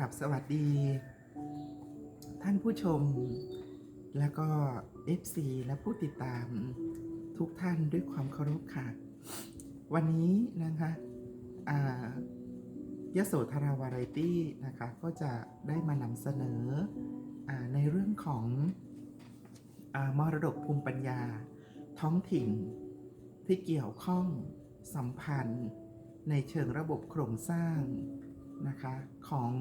รับสวัสดี ท่านผู้ชม แล้วก็ FC และผู้ติดตามทุกท่านด้วยความเคารพค่ะ วันนี้นะคะอ่ายโสธราวาไรตี้นะคะ ก็จะได้มานำเสนออในเรื่องของอมรดกภูมิปัญญา ท้องถิ่นที่เกี่ยวข้องสัมพันธ์ในเชิงระบบโครงสร้างนะคะของ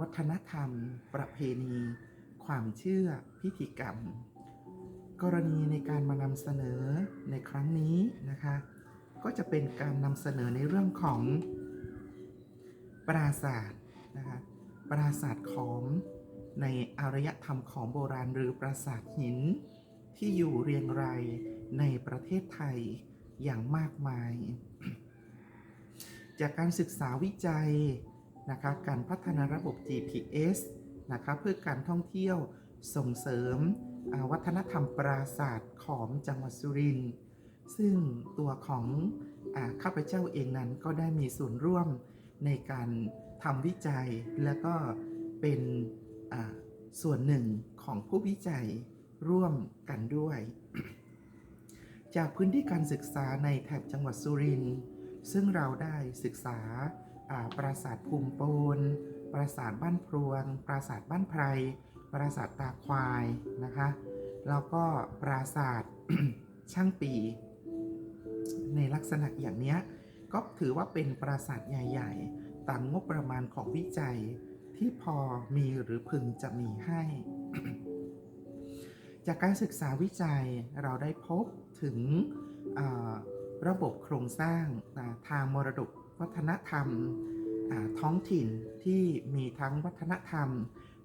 วัฒนธรรม ประเพณี ความเชื่อพิธีกรรม กรณีในการมานำเสนอในครั้งนี้นะคะ ก็จะเป็นการนำเสนอในเรื่องของปราศาสตร์นะคะปราศาสตร์ของในอารยธรรมของโบราณหรือปราสาทหิน ที่อยู่เรียงรายในประเทศไทยอย่างมากมาย จากการศึกษาวิจัย นะคะการพัฒนาระบบ GPS นะคะเพื่อการท่องเที่ยวส่งเสริมวัฒนธรรมปราศาสตร์ของจังหวัดสุรินทร์ซึ่งตัวของอข้าพเจ้าเองนั้นก็ได้มีส่วนร่วมในการทำวิจัย และก็เป็นส่วนหนึ่งของผู้วิจัยร่วมกันด้วย จากพื้นที่การศึกษาในแถบจังหวัดสุรินทร์ซึ่งเราได้ศึกษา ปราสาทภูมิโปนปราสาทบ้านพรวง ปราสาทบ้านไพร ปราสาทตาควายนะคะ แล้วก็ปราสาทช่างปี ในลักษณะอย่างเนี้ยก็ถือว่าเป็นปราสาทใหญ่ ๆ ตามงบประมาณของวิจัยที่พอมีหรือพึงจะมีให้ จากการศึกษาวิจัยเราได้พบถึงระบบโครงสร้างทางมรดก วัฒนธรรมท้องถิ่นที่มีทั้งวัฒนธรรม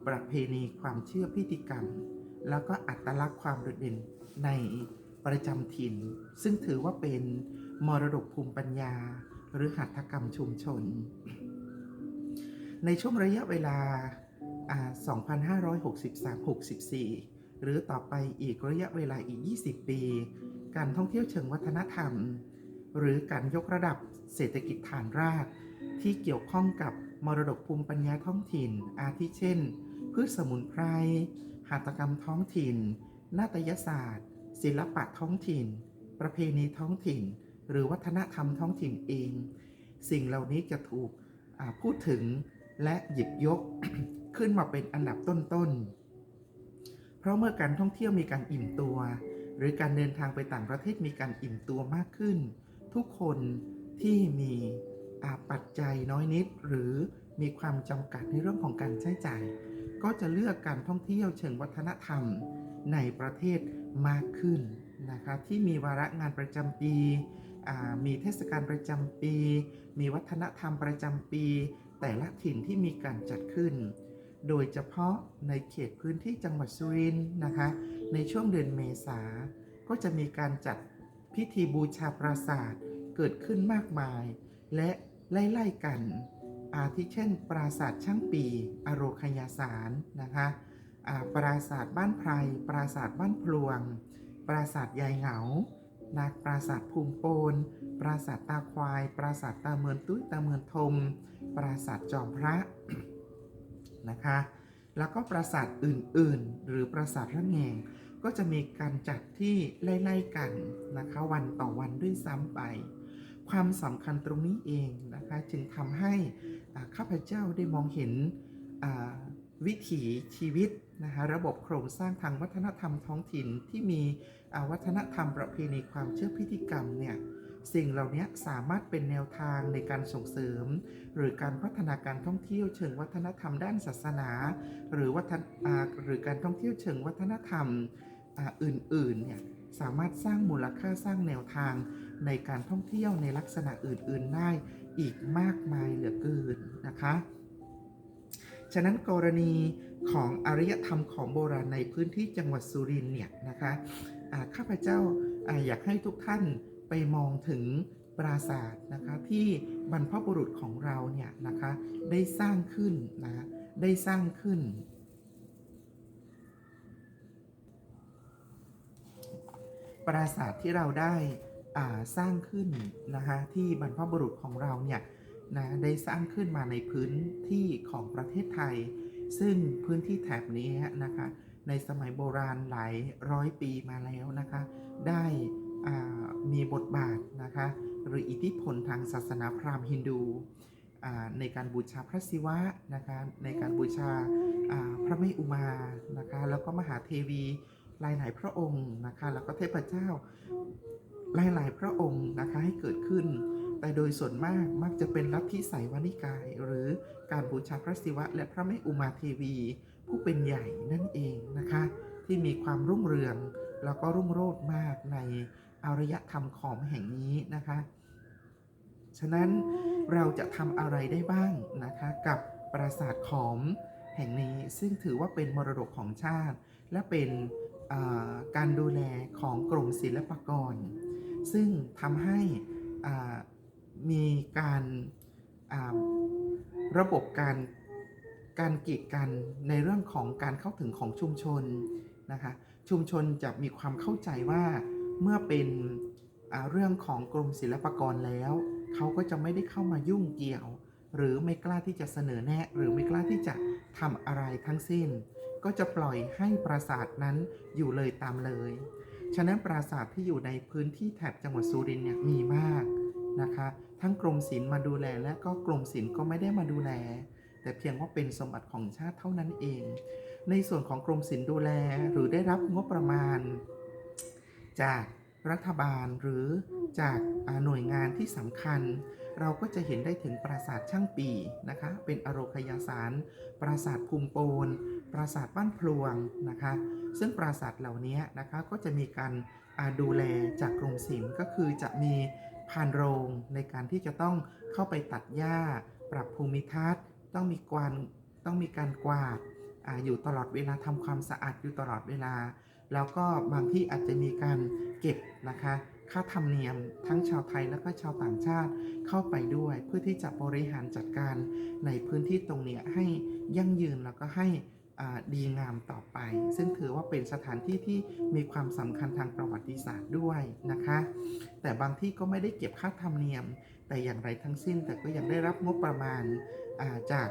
ประเพณีความเชื่อพิธีกรรม แล้วก็อัตลักษณ์ความโดดเด่นในประจำถิ่น ซึ่งถือว่าเป็นมรดกภูมิปัญญา หรือหัตถกรรมชุมชน ในช่วงระยะเวลาอ่า2563-64 หรือต่อไปอีกระยะเวลาอีก 20 ปี การท่องเที่ยวเชิงวัฒนธรรม หรือการยกระดับ เศรษฐกิจฐานราก ที่เกี่ยวข้องกับมรดกภูมิปัญญาท้องถิ่น อาทิเช่น พืชสมุนไพรหัตถกรรมท้องถิ่น นาฏยศาสตร์ ศิลปะท้องถิ่น ประเพณีท้องถิ่น หรือวัฒนธรรมท้องถิ่นเอง สิ่งเหล่านี้จะถูกพูดถึงและหยิบยกขึ้นมาเป็นอันดับต้นๆ เพราะเมื่อการท่องเที่ยวมีการอิ่มตัว หรือการเดินทางไปต่างประเทศมีการอิ่มตัวมากขึ้น ทุกคน ที่มีปัจจัยน้อยนิด หรือมีความจำกัดในเรื่องของการใช้จ่าย ก็จะเลือกการท่องเที่ยวเชิงวัฒนธรรมในประเทศมากขึ้นนะคะที่มีวาระงานประจำปี มีเทศกาลประจำปี มีวัฒนธรรมประจำปี แต่ละถิ่นที่มีการจัดขึ้น โดยเฉพาะในเขตพื้นที่จังหวัดสุรินทร์นะคะในช่วงเดือนเมษาก็จะมีการจัดพิธีบูชาปราสาท เกิดขึ้นมากมาย และไล่ๆกัน อาทิเช่น ปราสาทช่างปีอโรคยาสารนะคะปราสาทบ้านไพรปราสาทบ้านพลวง ปราสาทยายเหงานาปราสาทภูมิโปน ปราสาทตาควาย ปราสาทตาเมือนตุ้ยตาเมือนทม ปราสาทจอมพระนะคะ แล้วก็ปราสาทอื่นๆ หรือปราสาทระแงง ก็จะมีการจัดที่ไล่ๆกันนะคะวันต่อวันด้วยซ้ำไป ความสำคัญตรงนี้เองนะคะจึงทำให้ข้าพเจ้าได้มองเห็นวิถีชีวิตนะคะระบบโครงสร้างทางวัฒนธรรมท้องถิ่นที่มีวัฒนธรรมประเพณีความเชื่อพิธีกรรมเนี่ยสิ่งเหล่านี้สามารถเป็นแนวทางในการส่งเสริม หรือการพัฒนาการท่องเที่ยวเชิงวัฒนธรรมด้านศาสนา หรือวัฒนหรือการท่องเที่ยวเชิงวัฒนธรรมออื่นๆเนี่ยสามารถสร้างมูลค่าสร้างแนวทาง ในการท่องเที่ยวในลักษณะอื่น ๆ ได้อีกมากมายเหลือเกินนะคะ ฉะนั้นกรณีของอารยธรรมของโบราณในพื้นที่จังหวัดสุรินทร์เนี่ยนะคะข้าพเจ้าอาอยากให้ทุกท่านไปมองถึงปราสาทนะคะที่บรรพบุรุษของเราเนี่ยนะคะได้สร้างขึ้นนะได้สร้างขึ้นปราสาทที่เราได้ สร้างขึ้นนะคะที่บรรพบุรุษของเราเนี่ยนะได้สร้างขึ้นมาในพื้นที่ของประเทศไทย ซึ่งพื้นที่แถบนี้นะคะในสมัยโบราณหลายร้อยปีมาแล้วนะคะได้มีบทบาทนะคะหรืออิทธิพลทางศาสนาพราหมณ์ฮินดูในการบูชาพระศิวะนะคะในการบูชาพระแม่อุมานะคะแล้วก็มหาเทวีหลายหลายพระองค์นะคะแล้วก็เทพเจ้า หลาย ๆ พระองค์นะคะให้เกิดขึ้น แต่โดยส่วนมากมักจะเป็นลัทธิไสยวานิกาย หรือการบูชาพระศิวะ และพระแม่อุมาเทวี ผู้เป็นใหญ่นั่นเองนะคะ ที่มีความรุ่งเรืองแล้วก็รุ่งโรจน์มากในอารยธรรมของแห่งนี้นะคะ ฉะนั้นเราจะทำอะไรได้บ้างนะคะกับปราสาทขอมแห่งนี้ซึ่งถือว่าเป็นมรดกของชาติ และเป็นการดูแลของกรมศิลปากร ซึ่งทำให้มีการาระบบการการกีดกันในเรื่องของการเข้าถึงของชุมชนนะคะชุมชนจะมีความเข้าใจว่าเมื่อเป็นเรื่องของกรมศิลปากรแล้ว เขาก็จะไม่ได้เข้ามายุ่งเกี่ยว หรือไม่กล้าที่จะเสนอแนะ หรือไม่กล้าที่จะทำอะไรทั้งสิ้น ก็จะปล่อยให้ปราสาทนั้นอยู่เลยตามเลย ฉะนั้นปราสาทที่อยู่ในพื้นที่แถบจังหวัดสุรินทร์เนี่ยมีมากนะคะ ทั้งกรมศิลป์มาดูแลและก็กรมศิลป์ก็ไม่ได้มาดูแล แต่เพียงว่าเป็นสมบัติของชาติเท่านั้นเอง ในส่วนของกรมศิลป์ดูแลหรือได้รับงบประมาณ จากรัฐบาลหรือจากหน่วยงานที่สำคัญ เราก็จะเห็นได้ถึงปราสาทช่างปีนะคะ เป็นอโรคยาสาร ปราสาทภูมิโปน ปราสาทบ้านพลวงนะคะ ซึ่งปราสาทเหล่านี้นะคะก็จะมีการดูแลจากกรมศิลป์ก็คือจะมีพานโรงในการที่จะต้องเข้าไปตัดหญ้า ปรับภูมิทัศน์ ต้องมีกวนต้องมีการกวาดอาอยู่ตลอดเวลาทำความสะอาดอยู่ตลอดเวลา แล้วก็บางที่อาจจะมีการเก็บนะคะค่าธรรมเนียมทั้งชาวไทยและก็ชาวต่างชาติเข้าไปด้วย เพื่อที่จะบริหารจัดการในพื้นที่ตรงนี้ให้ยั่งยืนแล้วก็ให้ ดีงามต่อไป ซึ่งถือว่าเป็นสถานที่ที่มีความสำคัญทางประวัติศาสตร์ด้วยนะคะ แต่บางที่ก็ไม่ได้เก็บค่าธรรมเนียม แต่อย่างไรทั้งสิ้นแต่ก็ยังได้รับงบประมาณาจาก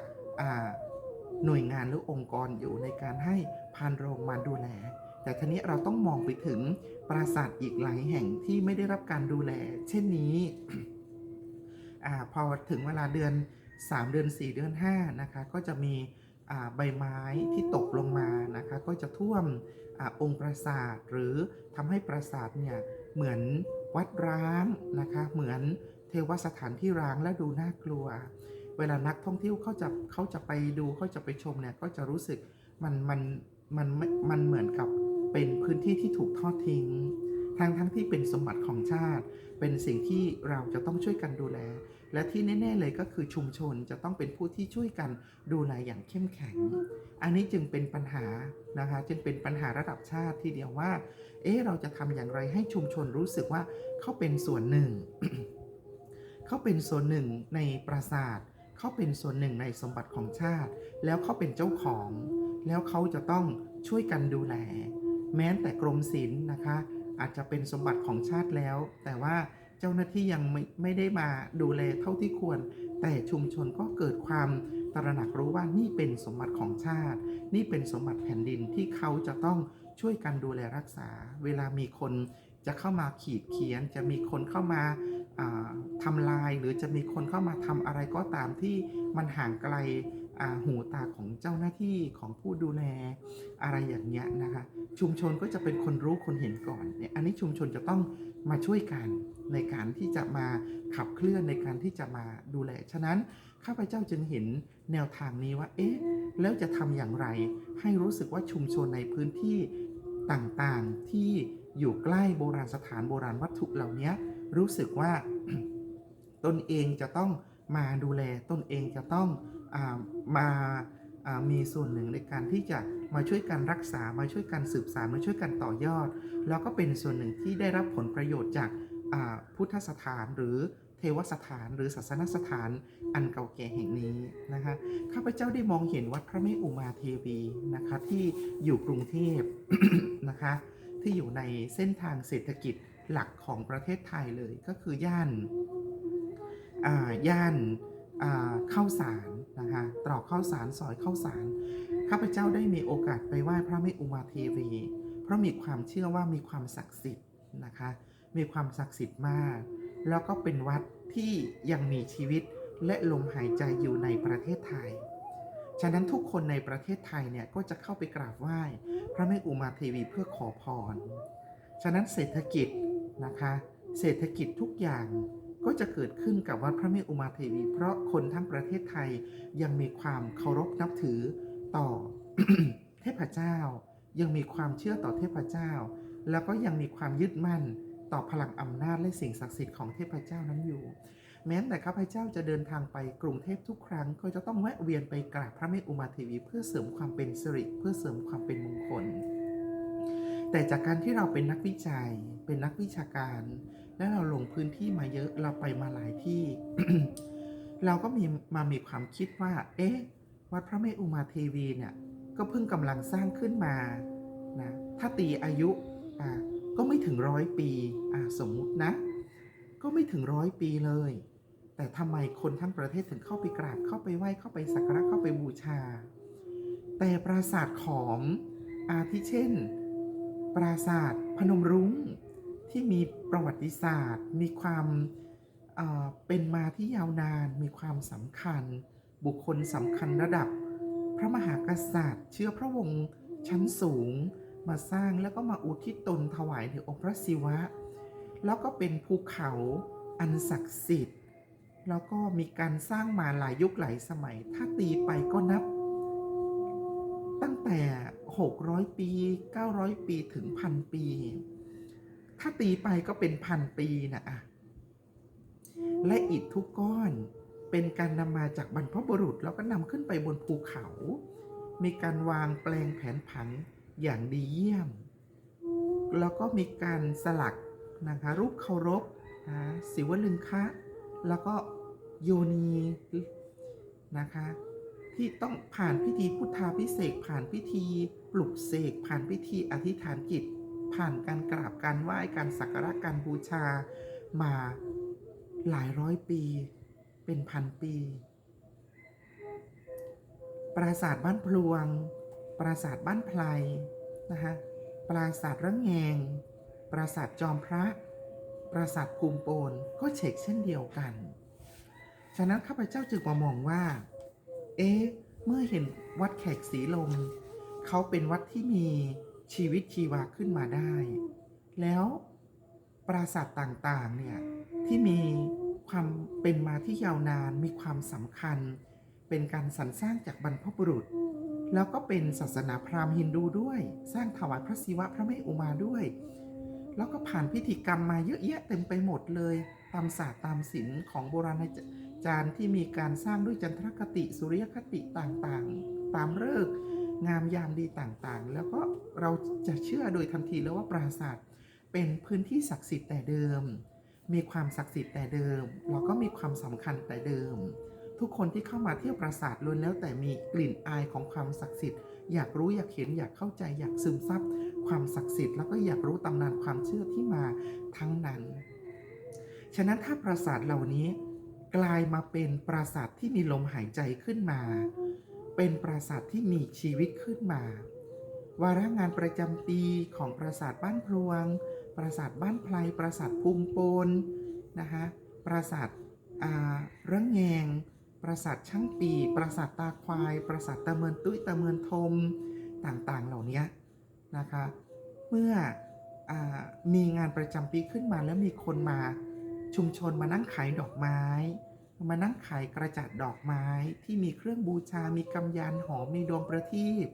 าหน่วยงานหรือองค์กรอยู่ในการให้พานโรงมาดูแล แต่ทีนี้เราต้องมองไปถึงปราสาทอีกหลายแห่งที่ไม่ได้รับการดูแล เช่นนี้อพอถึงเวลาเดือน 3 เดือน 4 เดือน5นะคะก็จะมี ใบไม้ที่ตกลงมานะคะก็จะท่วมอองค์ปราสาทหรือทำให้ปราสาทเนี่ยเหมือนวัดร้างนะคะเหมือนเทวสถานที่ร้างและดูน่ากลัว เวลานักท่องเที่ยวเขาจะเขาจะไปดูเขาจะไปชมเนี่ยก็จะรู้สึกมันมันมันมันมันเหมือนกับเป็นพื้นที่ที่ถูกทอดทิ้งทั้งทั้งที่เป็นสมบัติของชาติ เป็นสิ่งที่เราจะต้องช่วยกันดูแล และที่แน่ ๆ เลยก็คือชุมชนจะต้องเป็นผู้ที่ช่วยกันดูแลอย่างเข้มแข็ง อันนี้จึงเป็นปัญหานะคะจึงเป็นปัญหาระดับชาติทีเดียวว่า เอ๊ะเราจะทำอย่างไรให้ชุมชนรู้สึกว่าเขาเป็นส่วนหนึ่ง เขาเป็นส่วนหนึ่งในปราสาทเขาเป็นส่วนหนึ่งในสมบัติของชาติ แล้วเขาเป็นเจ้าของ แล้วเขาจะต้องช่วยกันดูแล แม้แต่กรมศิลป์นะคะ อาจจะเป็นสมบัติของชาติแล้ว แต่ว่า เจ้าหน้าที่ยังไม่ไม่ได้มาดูแลเท่าที่ควร แต่ชุมชนก็เกิดความตระหนักรู้ว่านี่เป็นสมบัติของชาติ นี่เป็นสมบัติแผ่นดินที่เขาจะต้องช่วยกันดูแลรักษา เวลามีคนจะเข้ามาขีดเขียน จะมีคนเข้ามาอ่าทำลาย หรือจะมีคนเข้ามาทำอะไรก็ตามที่มันห่างไกลหูตาของเจ้าหน้าที่ของผู้ดูแลอะไรอย่างเงี้ยนะคะ ชุมชนก็จะเป็นคนรู้คนเห็นก่อนเนี่ยอันนี้ชุมชนจะต้อง มาช่วยกันในการที่จะมาขับเคลื่อนในการที่จะมาดูแล ฉะนั้นข้าพเจ้าจึงเห็นแนวทางนี้ว่า เอ๊ะ แล้วจะทำอย่างไร ให้รู้สึกว่าชุมชนในพื้นที่ต่างๆที่อยู่ใกล้โบราณสถานโบราณวัตถุเหล่านี้รู้สึกว่าตนเองจะต้องมาดูแลตนเองจะต้องอามาามีส่วนหนึ่งในการที่จะ มาช่วยกันรักษา มาช่วยกันสืบสานมาช่วยกันต่อยอด แล้วก็เป็นส่วนหนึ่งที่ได้รับผลประโยชน์จากาพุทธสถานหรือเทวสถานหรือศาสนสถานอันเก่าแก่แห่งนี้นะคะข้าพเจ้าได้มองเห็นวัดพระแม่อุมาเทวีนะคะที่อยู่กรุงเทพนะคะที่อยู่ในเส้นทางเศรษฐกิจหลักของประเทศไทยเลยก็คือย่านาย่านาข้าวสารนะคะตรอกข้าวสารสอยข้าวสาร ข้าพเจ้าได้มีโอกาสไปไหว้พระแม่อุมาเทวี เพราะมีความเชื่อว่ามีความศักดิ์สิทธิ์นะคะ มีความศักดิ์สิทธิ์มาก แล้วก็เป็นวัดที่ยังมีชีวิตและลมหายใจอยู่ในประเทศไทย ฉะนั้นทุกคนในประเทศไทยเนี่ยก็จะเข้าไปกราบไหว้ พระแม่อุมาเทวีเพื่อขอพร ฉะนั้นเศรษฐกิจนะคะ เศรษฐกิจทุกอย่างก็จะเกิดขึ้นกับวัดพระแม่อุมาเทวี เพราะคนทั้งประเทศไทยยังมีความเคารพนับถือ ต่อเทพเจ้า ยังมีความเชื่อต่อเทพเจ้า แล้วก็ยังมีความยึดมั่นต่อพลังอำนาจและสิ่งศักดิ์สิทธิ์ของเทพเจ้านั้นอยู่ แม้แต่ข้าพเจ้าจะเดินทางไปกรุงเทพทุกครั้ง ก็จะต้องแวะเวียนไปกราบพระแม่อุมาเทวี เพื่อเสริมความเป็นสิริเพื่อเสริมความเป็นมงคล แต่จากการที่เราเป็นนักวิจัย เป็นนักวิชาการ และเราลงพื้นที่มาเยอะเราไปมาหลายที่ เราก็มีมามีความคิดว่า เอ๊ะ วัดพระแม่อุมาเทวีเนี่ยก็เพิ่งกำลังสร้างขึ้นมานะถ้าตีอายุอะก็ไม่ถึงร้อยปีอะสมมุตินะ ก็ไม่ถึงร้อยปีเลย แต่ทำไมคนทั้งประเทศถึงเข้าไปกราบเข้าไปไหว้เข้าไปสักการะเข้าไปบูชา แต่ปราสาทขอมอาทิเช่น ปราสาทพนมรุ้งที่มีประวัติศาสตร์ มีความเอ่อเป็นมาที่ยาวนานมีความสำคัญ บุคคลสำคัญระดับ พระมหากษัตริย์ เชื้อพระวงศ์ชั้นสูง มาสร้างแล้วก็มาอุทิศตนถวายถึงองค์พระศิวะ แล้วก็เป็นภูเขาอันศักดิ์สิทธิ์ แล้วก็มีการสร้างมาหลายยุคหลายสมัย ถ้าตีไปก็นับ ตั้งแต่ 600 ปี 900 ปีถึงพันปี ถ้าตีไปก็เป็นพันปีนะอะและอิฐทุกก้อน เป็นการนำมาจากบรรพบุรุษ แล้วก็นำขึ้นไปบนภูเขา มีการวางแปลงแผนผังอย่างดีเยี่ยม แล้วก็มีการสลักนะคะรูปเคารพนะศิวลึงคะ แล้วก็โยนีนะคะ ที่ต้องผ่านพิธีพุทธาพิเศษผ่านพิธีปลุกเสกผ่านพิธีอธิษฐานจิต ผ่านการกราบการไหว้การสักการะการบูชามาหลายร้อยปี เป็นพันปี ปราสาทบ้านพลวง ปราสาทบ้านไพลนะคะปราสาทระแงง ปราสาทจอมพระ ปราสาทภูมิโปนก็เช็คเช่นเดียวกัน ฉะนั้นข้าพเจ้าจึงมามองว่า เอ๊ะ เมื่อเห็นวัดแขกสีลม เขาเป็นวัดที่มีชีวิตชีวาขึ้นมาได้ แล้วปราสาทต่างๆ เนี่ย ที่มี ความเป็นมาที่ยาวนานมีความสำคัญ เป็นการสรรสร้างจากบรรพบุรุษ แล้วก็เป็นศาสนาพราหมณ์ฮินดูด้วย สร้างถวายพระศิวะพระแม่อุมาด้วย แล้วก็ผ่านพิธีกรรมมาเยอะแยะเต็มไปหมดเลย ตามศาสตร์ตามศิลป์ของโบราณจารย์ที่มีการสร้างด้วยจันทรคติสุริยคติต่างๆ ตามฤกษ์งามยามดีต่างๆ แล้วก็เราจะเชื่อโดยทันทีแล้วว่าปราสาทเป็นพื้นที่ศักดิ์สิทธิ์แต่เดิม มีความศักดิ์สิทธิ์แต่เดิม แล้วก็มีความสำคัญแต่เดิม ทุกคนที่เข้ามาเที่ยวปราสาทล้วนแล้วแต่มีกลิ่นอายของความศักดิ์สิทธิ์ อยากรู้อยากเห็นอยากเข้าใจอยากซึมซับความศักดิ์สิทธิ์แล้วก็อยากรู้ตำนานความเชื่อที่มาทั้งนั้น ฉะนั้นถ้าปราสาทเหล่านี้กลายมาเป็นปราสาทที่มีลมหายใจขึ้นมา เป็นปราสาทที่มีชีวิตขึ้นมา วาระงานประจำปีของปราสาทบ้านพลวง ปราสาทบ้านไพลปราสาทภูมิโปนนะคะปราสาทอ่าระแงง ปราสาทช่างปี ปราสาทตาควาย ปราสาทตะเมินตุ้ยตะเมินทมต่างๆเหล่านี้นะคะ เมื่ออมีงานประจำปีขึ้นมาแล้วมีคนมาชุมชนมานั่งขายดอกไม้ มานั่งขายกระจัดดอกไม้ที่มีเครื่องบูชา มีกำยานหอม มีดวงประทีป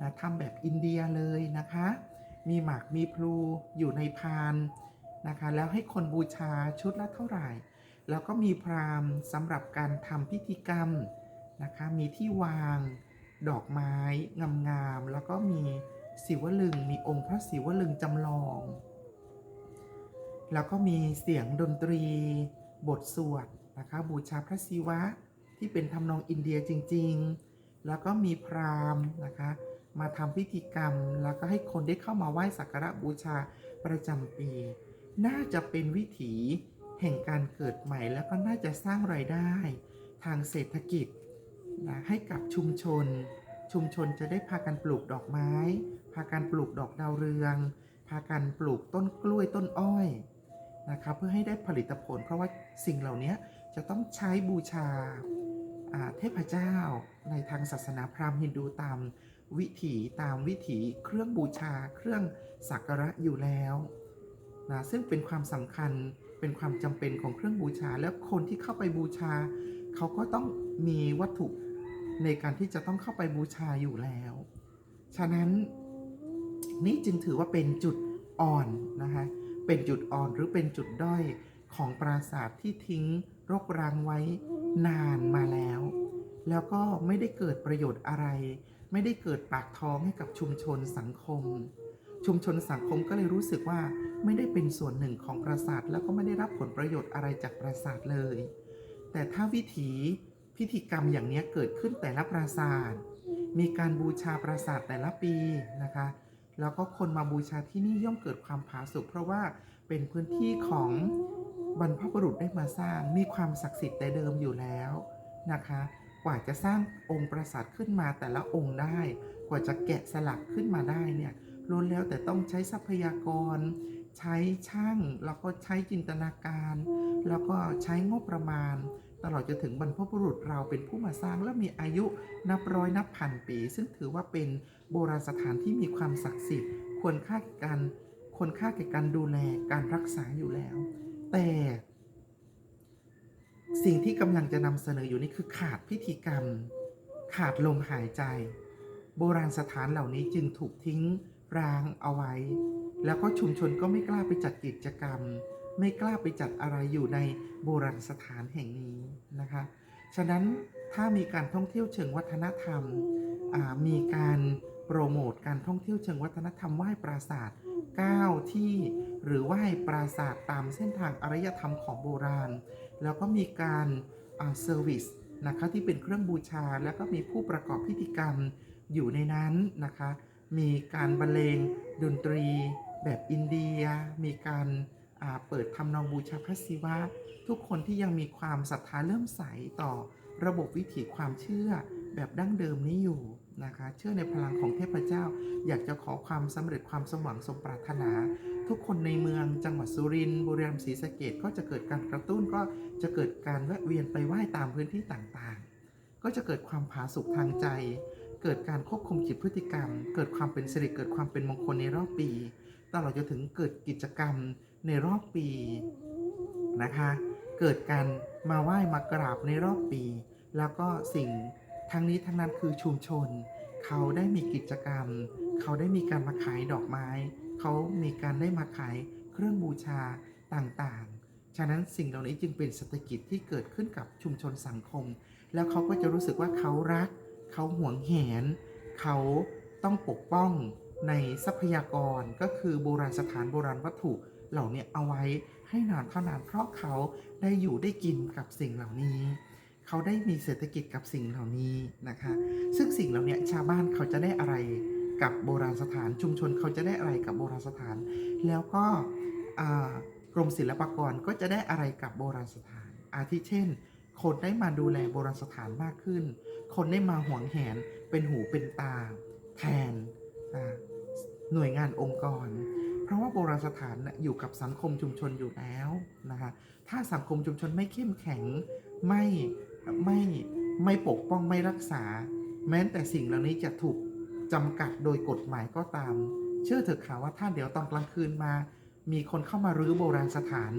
นะทำแบบอินเดียเลยนะคะ มีหมากมีพลูอยู่ในพานนะคะ แล้วให้คนบูชาชุดละเท่าไหร่ แล้วก็มีพราหมณ์สำหรับการทำพิธีกรรมนะคะ มีที่วาง ดอกไม้งามๆแล้วก็มีศิวลึง มีองค์พระศิวลึงจำลอง แล้วก็มีเสียงดนตรี บทสวดนะคะ บูชาพระศิวะที่เป็นทำนองอินเดียจริง ๆ แล้วก็มีพราหมณ์นะคะ มาทำพิธีกรรม แล้วก็ให้คนได้เข้ามาไหว้สักการะบูชาประจำปี น่าจะเป็นวิถีแห่งการเกิดใหม่แล้วก็น่าจะสร้างรายได้ ทางเศรษฐกิจนะให้กับชุมชน ชุมชนจะได้พากันปลูกดอกไม้ พากันปลูกดอกดาวเรือง พากันปลูกต้นกล้วยต้นอ้อยนะครับเพื่อให้ได้ผลิตผล เพราะว่าสิ่งเหล่านี้จะต้องใช้บูชาเทพเจ้าในทางศาสนาพราหมณ์ฮินดูตาม วิถีตามวิถีเครื่องบูชาเครื่องสักการะอยู่แล้วนะซึ่งเป็นความสำคัญเป็นความจำเป็นของเครื่องบูชา แล้วคนที่เข้าไปบูชา เขาก็ต้องมีวัตถุในการที่จะต้องเข้าไปบูชาอยู่แล้ว ฉะนั้นนี่จึงถือว่าเป็นจุดอ่อนนะคะเป็นจุดอ่อนหรือเป็นจุดด้อยของปราสาทที่ทิ้งรกร้างไว้นานมาแล้ว แล้วก็ไม่ได้เกิดประโยชน์อะไร ไม่ได้เกิดปากท้องให้กับชุมชนสังคม ชุมชนสังคมก็เลยรู้สึกว่าไม่ได้เป็นส่วนหนึ่งของปราสาทแล้วก็ไม่ได้รับผลประโยชน์อะไรจากปราสาทเลย แต่ถ้าวิถีพิธีกรรมอย่างนี้เกิดขึ้นแต่ละปราสาท มีการบูชาปราสาทแต่ละปีนะคะ แล้วก็คนมาบูชาที่นี่ย่อมเกิดความผาสุกเพราะว่าเป็นพื้นที่ของบรรพบุรุษได้มาสร้างมีความศักดิ์สิทธิ์แต่เดิมอยู่แล้วนะคะ กว่าจะสร้างองค์ปราสาทขึ้นมาแต่ละองค์ได้ กว่าจะแกะสลักขึ้นมาได้เนี่ยล้วนแล้วแต่ต้องใช้ทรัพยากร ใช้ช่างแล้วก็ใช้จินตนาการ แล้วก็ใช้งบประมาณ ตลอดจนถึงบรรพบุรุษเราเป็นผู้มาสร้างและมีอายุนับร้อยนับพันปี ซึ่งถือว่าเป็นโบราณสถานที่มีความศักดิ์สิทธิ์ ควรค่าแก่การควรค่าแก่การดูแลการรักษาอยู่แล้ว แต่ สิ่งที่กำลังจะนำเสนออยู่นี่คือขาดพิธีกรรม ขาดลมหายใจ โบราณสถานเหล่านี้จึงถูกทิ้งร้างเอาไว้ แล้วก็ชุมชนก็ไม่กล้าไปจัดกิจกรรม ไม่กล้าไปจัดอะไรอยู่ในโบราณสถานแห่งนี้นะคะ ฉะนั้นถ้ามีการท่องเที่ยวเชิงวัฒนธรรม มีการโปรโมทการท่องเที่ยวเชิงวัฒนธรรมไหว้ปราสาท9ที่ หรือไหว้ปราสาทตามเส้นทางอารยธรรมของโบราณ แล้วก็มีการเซอร์วิสนะคะที่เป็นเครื่องบูชา แล้วก็มีผู้ประกอบพิธีกรรมอยู่ในนั้นนะคะ มีการบรรเลงดนตรีแบบอินเดีย มีการเปิดทำนองบูชาพระศิวะ ทุกคนที่ยังมีความศรัทธาเริ่มใสต่อระบบวิถีความเชื่อแบบดั้งเดิมนี้อยู่นะคะ เชื่อในพลังของเทพเจ้า อยากจะขอความสำเร็จความสมหวังสมปรารถนา ทุกคนในเมืองจังหวัดสุรินทร์บุรีรัมย์ศรีสะเกดก็จะเกิดการกระตุ้นก็ จะเกิดการแวะเวียนไปไหว้ตามพื้นที่ต่างๆ ก็จะเกิดความผาสุกทางใจ เกิดการควบคุมจิตพฤติกรรม เกิดความเป็นสิริเกิดความเป็นมงคลในรอบปี ตลอดจนถึงเกิดกิจกรรมในรอบปีนะคะ เกิดการมาไหว้มากราบในรอบปี แล้วก็สิ่งทั้งนี้ทั้งนั้นคือชุมชน เขาได้มีกิจกรรม เขาได้มีการมาขายดอกไม้ เขามีการได้มาขายเครื่องบูชาต่างๆ ฉะนั้นสิ่งเหล่านี้จึงเป็นเศรษฐกิจที่เกิดขึ้นกับชุมชนสังคม แล้วเขาก็จะรู้สึกว่าเขารัก เขาหวงแหน เขาต้องปกป้องในทรัพยากรก็คือโบราณสถานโบราณวัตถุเหล่านี้เอาไว้ให้นานเท่านานเพราะเขาได้อยู่ได้กินกับสิ่งเหล่านี้ เขาได้มีเศรษฐกิจกับสิ่งเหล่านี้นะคะ ซึ่งสิ่งเหล่านี้ชาวบ้านเขาจะได้อะไรกับโบราณสถานชุมชนเขาจะได้อะไรกับโบราณสถาน แล้วก็ รมศิลปากรก็จะได้อะไรกับโบราณสถาน อาทิเช่น คนได้มาดูแลโบราณสถานมากขึ้น คนได้มาหวงแหนเป็นหูเป็นตา แทนหน่วยงานองค์กร เพราะว่าโบราณสถานอยู่กับสังคมชุมชนอยู่แล้วนะคะถ้าสังคมชุมชนไม่เข้มแข็งไม่ไม่ไม่ปกป้องไม่รักษา แม้แต่สิ่งเหล่านี้จะถูกจำกัดโดยกฎหมายก็ตาม เชื่อเถอะค่ะว่าถ้าเดี๋ยวตอนกลางคืนมา มีคนเข้ามารื้อโบราณสถาน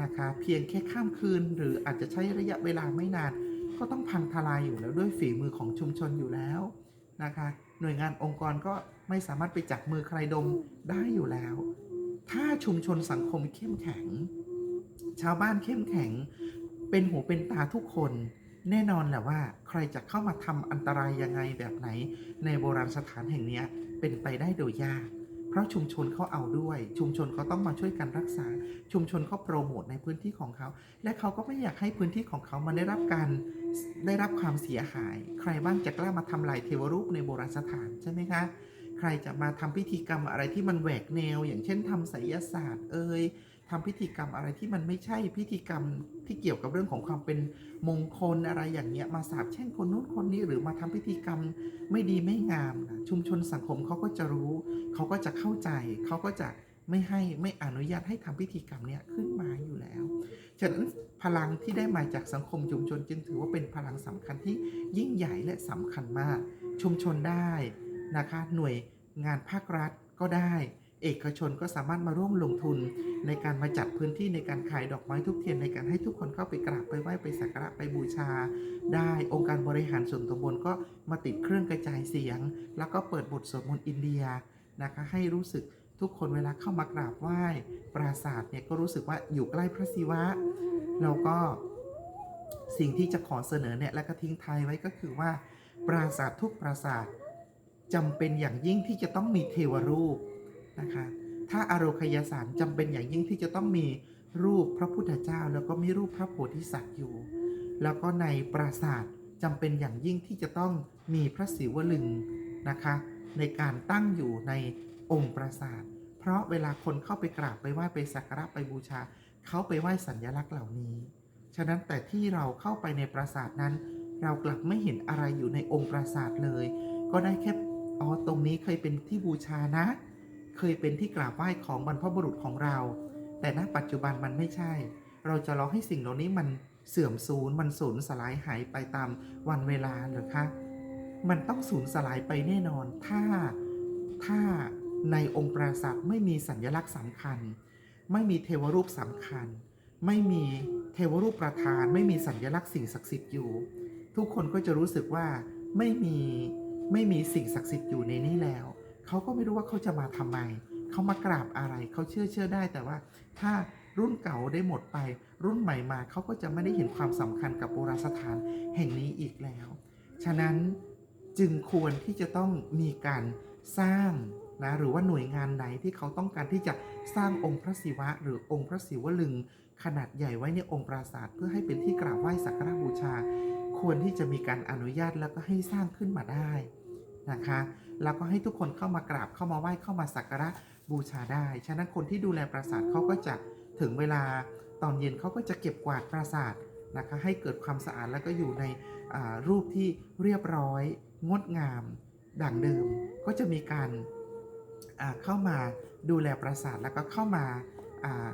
นะคะ เพียงแค่ข้ามคืน หรืออาจจะใช้ระยะเวลาไม่นาน ก็ต้องพังทลายอยู่แล้วด้วยฝีมือของชุมชนอยู่แล้วนะคะ หน่วยงานองค์กรก็ไม่สามารถไปจับมือใครดมได้อยู่แล้ว ถ้าชุมชนสังคมเข้มแข็ง ชาวบ้านเข้มแข็ง เป็นหูเป็นตาทุกคน แน่นอนแหละว่า ใครจะเข้ามาทำอันตรายยังไงแบบไหน ในโบราณสถานแห่งนี้เป็นไปได้โดยยาก ราะชุมชนเขาเอาด้วย ชุมชนเขาต้องมาช่วยกันรักษา ชุมชนเขาโปรโมทในพื้นที่ของเขา และเขาก็ไม่อยากให้พื้นที่ของเขามาได้รับการได้รับความเสียหาย ใครบ้างจะกล้ามาทำลายเทวรูปในโบราณสถานใช่ไหมคะใครจะมาทำพิธีกรรมอะไรที่มันแหวกแนว อย่างเช่นทำไสยศาสตร์เอ่ย ทำพิธีกรรมอะไรที่มันไม่ใช่พิธีกรรมที่เกี่ยวกับเรื่องของความเป็นมงคลอะไรอย่างเงี้ยมาสาบแช่งคนนู้นคนนี้หรือมาทำพิธีกรรมไม่ดีไม่งามนะชุมชนสังคมเขาก็จะรู้ เขาก็จะเข้าใจ เขาก็จะไม่ให้ไม่อนุญาตให้ทำพิธีกรรมเนี้ยขึ้นมาอยู่แล้ว ฉะนั้นพลังที่ได้มาจากสังคมชุมชนจึงถือว่าเป็นพลังสำคัญที่ยิ่งใหญ่และสำคัญมาก ชุมชนได้นะคะ หน่วยงานภาครัฐก็ได้ เอกชนก็สามารถมาร่วมลงทุนในการมาจัดพื้นที่ในการขายดอกไม้ทุกเทียนในการให้ทุกคนเข้าไปกราบไปไหว้ไปสักการะไปบูชา ได้องค์การบริหารส่วนตำบลก็มาติดเครื่องกระจายเสียง แล้วก็เปิดบทสวดมนต์อินเดียนะคะให้รู้สึกทุกคนเวลาเข้ามากราบไหว้ปราสาทเนี่ยก็รู้สึกว่าอยู่ใกล้พระศิวะแล้วก็สิ่งที่จะขอเสนอเนี่ยและก็ทิ้งท้ายไว้ก็คือว่า ปราสาททุกปราสาทจำเป็นอย่างยิ่งที่จะต้องมีเทวรูป นะคะ ถ้าอารคยสารจำเป็นอย่างยิ่งที่จะต้องมีรูปพระพุทธเจ้า แล้วก็มีรูปพระโพธิสัตว์อยู่ แล้วก็ในปราสาทจำเป็นอย่างยิ่งที่จะต้องมีพระศิวลึงนะคะ ในการตั้งอยู่ในองค์ปราสาท เพราะเวลาคนเข้าไปกราบไปไหว้ไปสักการะไปบูชา เขาไปไหว้สัญญลักษณ์เหล่านี้ ฉะนั้นแต่ที่เราเข้าไปในปราสาทนั้น เรากลับไม่เห็นอะไรอยู่ในองค์ปราสาทเลย ก็ได้แค่อ๋อตรงนี้เคยเป็นที่บูชานะ เคยเป็นที่กราบไหว้ของบรรพบุรุษของเรา แต่ณปัจจุบันมันไม่ใช่ เราจะรอให้สิ่งเหล่านี้มันเสื่อมสูญมันสูญสลายหายไปตามวันเวลาหรือคะ มันต้องสูญสลายไปแน่นอน ถ้าถ้าในองค์ปราสาทไม่มีสัญลักษณ์สำคัญ ไม่มีเทวรูปสำคัญ ไม่มีเทวรูปประธาน ไม่มีสัญลักษณ์สิ่งศักดิ์สิทธิ์อยู่ ทุกคนก็จะรู้สึกว่าไม่มีไม่มีสิ่งศักดิ์สิทธิ์อยู่ในนี้แล้ว เขาก็ไม่รู้ว่าเขาจะมาทำไม เขามากราบอะไร เขาเชื่อเชื่อได้แต่ว่า ถ้ารุ่นเก่าได้หมดไป รุ่นใหม่มาเขาก็จะไม่ได้เห็นความสำคัญกับโบราณสถานแห่งนี้อีกแล้ว ฉะนั้นจึงควรที่จะต้องมีการสร้างนะหรือว่าหน่วยงานไหนที่เขาต้องการที่จะสร้างองค์พระศิวะ หรือองค์พระศิวลึง ขนาดใหญ่ไว้ในองค์ปราสาทเพื่อให้เป็นที่กราบไหว้สักการบูชา ควรที่จะมีการอนุญาตแล้วก็ให้สร้างขึ้นมาได้นะคะ แล้วก็ให้ทุกคนเข้ามากราบเข้ามาไหว้เข้ามาสักการะบูชาได้ ฉะนั้นคนที่ดูแลปราสาทเขาก็จะถึงเวลาตอนเย็นเขาก็จะเก็บกวาดปราสาทนะคะให้เกิดความสะอาดแล้วก็อยู่ในอ่ารูปที่เรียบร้อย งดงามดั่งเดิม ก็จะมีการอ่าเข้ามาดูแลปราสาทแล้วก็เข้ามาอ่า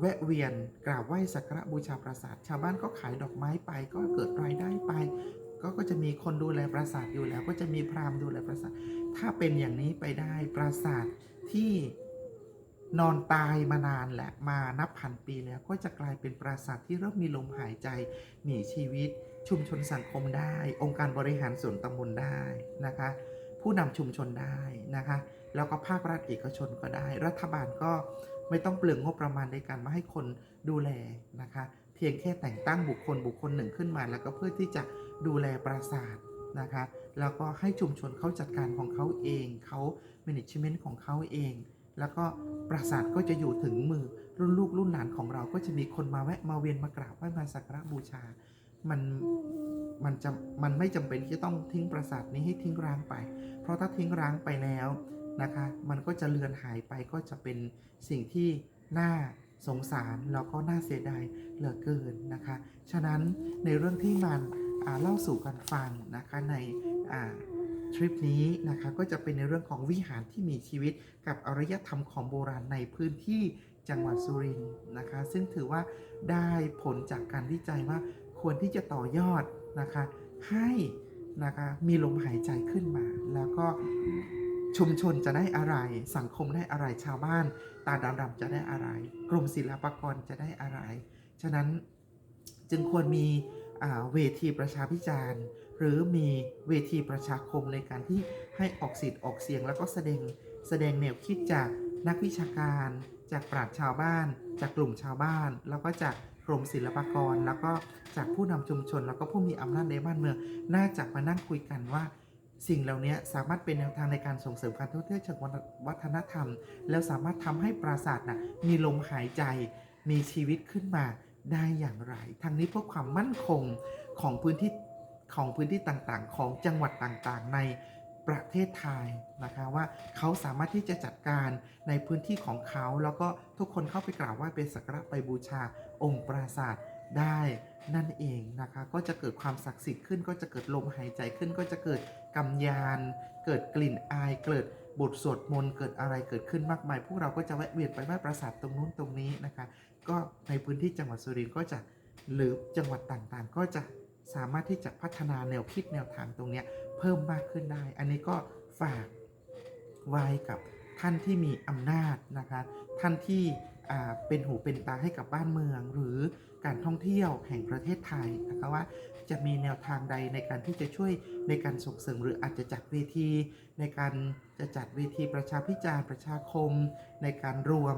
แวะเวียนกราบไหว้สักการะบูชาปราสาท ชาวบ้านก็ขายดอกไม้ไป ก็เกิดรายได้ไป ก็ก็จะมีคนดูแลปราสาทอยู่แล้ว ก็จะมีพราหมณ์ดูแลปราสาท ถ้าเป็นอย่างนี้ไปได้ปราสาทที่นอนตายมานานแหละมานับพันปีแล้วก็จะกลายเป็นปราสาทที่เริ่มมีลมหายใจมีชีวิต ชุมชนสังคมได้ องค์การบริหารส่วนตำบลได้นะคะ ผู้นำชุมชนได้นะคะ แล้วก็ภาครัฐเอกชนก็ได้ รัฐบาลก็ไม่ต้องเปลืองงบประมาณในการมาให้คนดูแลนะคะ เพียงแค่แต่งตั้งบุคคลบุคคลหนึ่งขึ้นมา แล้วก็เพื่อที่จะดูแลปราสาทนะคะ แล้วก็ให้ชุมชนเขาจัดการของเขาเองเขา management ของเขาเอง แล้วก็ปราสาทก็จะอยู่ถึงมือรุ่นลูกรุ่นหลานของเราก็จะมีคนมาแวะมาเวียนมากราบไหว้มาสักการะบูชา มันมันจะมันไม่จำเป็นที่จะต้องทิ้งปราสาทนี้ให้ทิ้งร้างไป เพราะถ้าทิ้งร้างไปแล้วนะคะ มันก็จะเลือนหายไปก็จะเป็นสิ่งที่น่าสงสารแล้วก็น่าเสียดายเหลือเกินนะคะ ฉะนั้นในเรื่องที่มัน เล่าสู่กันฟังนะคะในทริปนี้นะคะก็จะเป็นในเรื่องของวิหารที่มีชีวิตกับอารยธรรมของโบราณในพื้นที่จังหวัดสุรินทร์นะคะ ซึ่งถือว่าได้ผลจากการวิจัยว่าควรที่จะต่อยอดนะคะให้นะคะมีลมหายใจขึ้นมา แล้วก็ชุมชนจะได้อะไร สังคมได้อะไรชาวบ้าน ตาดำๆจะได้อะไร กรมศิลปากรจะได้อะไร ฉะนั้นจึงควรมี เวทีประชาพิจารณ์ หรือมีเวทีประชาคมในการที่ให้ออกสิทธิ์ออกเสียง แล้วก็แสดงแสดงแนวคิดจากนักวิชาการ จากปราชญ์ชาวบ้าน จากกลุ่มชาวบ้าน แล้วก็จากกรมศิลปากร แล้วก็จากผู้นำชุมชน แล้วก็ผู้มีอำนาจในบ้านเมือง น่าจะมานั่งคุยกันว่าสิ่งเหล่านี้สามารถเป็นแนวทางในการส่งเสริมการท่องเที่ยวเชิงวัฒนธรรม แล้วสามารถทำให้ปราสาทน่ะมีลมหายใจ มีชีวิตขึ้นมา ได้อย่างไร ทางนี้เพื่อความมั่นคงของพื้นที่ของพื้นที่ต่างๆ ของจังหวัดต่างๆ ในประเทศไทยนะคะว่าเขาสามารถที่จะจัดการในพื้นที่ของเขาแล้วก็ทุกคนเข้าไปกราบไหว้เป็นสักการะไปบูชาองค์ปราศาสตร์ได้นั่นเองนะคะก็จะเกิดความศักดิ์สิทธิ์ขึ้น ก็จะเกิดลมหายใจขึ้น ก็จะเกิดกำยาน เกิดกลิ่นอาย เกิดบทสวดมนต์เกิดอะไรเกิดขึ้นมากมาย พวกเราก็จะแวะเวียนไปไหว้ปราสาทตรงนู้นตรงนี้นะคะ ก็ในพื้นที่จังหวัดสุรินทร์ก็จะหรือจังหวัดต่างๆ ก็จะสามารถที่จะพัฒนาแนวคิดแนวทางตรงนี้เพิ่มมากขึ้นได้ อันนี้ก็ฝากไว้กับท่านที่มีอำนาจนะคะท่านที่เป็นหูเป็นตาให้กับบ้านเมือง หรือการท่องเที่ยวแห่งประเทศไทยนะคะว่า จะมีแนวทางใดในการที่จะช่วยในการส่งเสริมหรืออาจจะจัดเวที ในการจะจัดเวทีประชาพิจารณ์ประชาคม ในการรวม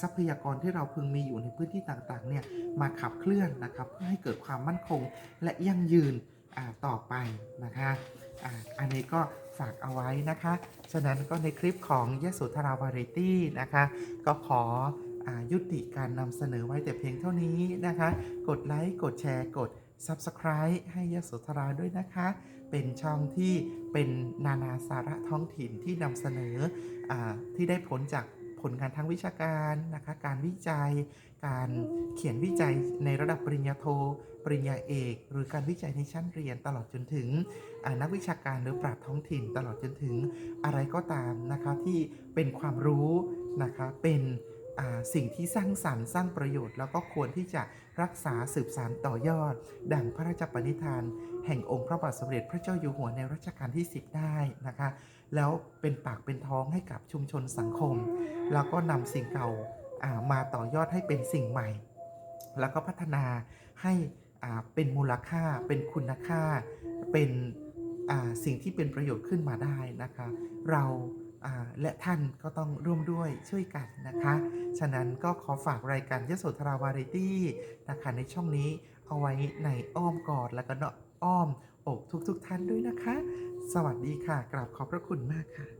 ทรัพยากรที่เราพึงมีอยู่ในพื้นที่ต่างๆเนี่ยมาขับเคลื่อนนะครับเพื่อให้เกิดความมั่นคงและยั่งยืนต่อไปนะคะอันนี้ก็ฝากเอาไว้นะคะ ฉะนั้นก็ในคลิปของยโสธราวาไรตี้นะคะ ก็ขออยุติการนำเสนอไว้แต่เพียงเท่านี้นะคะ กดไลค์ กดแชร์ กด Subscribe ให้ยโสธราด้วยนะคะ เป็นช่องที่เป็นนานาสาระท้องถิ่นที่นำเสนออที่ได้ผลจากผลงานทางวิชาการนะคะ การวิจัย การเขียนวิจัยในระดับปริญญาโท ปริญญาเอก หรือการวิจัยในชั้นเรียนตลอดจนถึงนักวิชาการหรือปราชญ์ท้องถิ่น ตลอดจนถึงอะไรก็ตามนะคะที่เป็นความรู้นะคะเป็น สิ่งที่สร้างสรรค์สร้างประโยชน์ แล้วก็ควรที่จะรักษาสืบสานต่อยอด ดังพระราชปณิธาน แห่งองค์พระบาทสมเด็จพระเจ้าอยู่หัวในรัชกาลที่ 10 ได้นะคะ แล้วเป็นปากเป็นท้องให้กับชุมชนสังคม แล้วก็นำสิ่งเก่าามาต่อยอดให้เป็นสิ่งใหม่ แล้วก็พัฒนาให้เป็นมูลค่า เป็นคุณค่า เป็นสิ่งที่เป็นประโยชน์ขึ้นมาได้นะคะ เรา และท่านก็ต้องร่วมด้วยช่วยกันนะคะ ฉะนั้นก็ขอฝากรายการยโสธราวาไรตี้นะคะในช่องนี้เอาไว้ในอ้อมกอดแล้วก็เนาะอ้อมอกทุกๆทท่านด้วยนะคะ สวัสดีค่ะ กราบขอบพระคุณมากค่ะ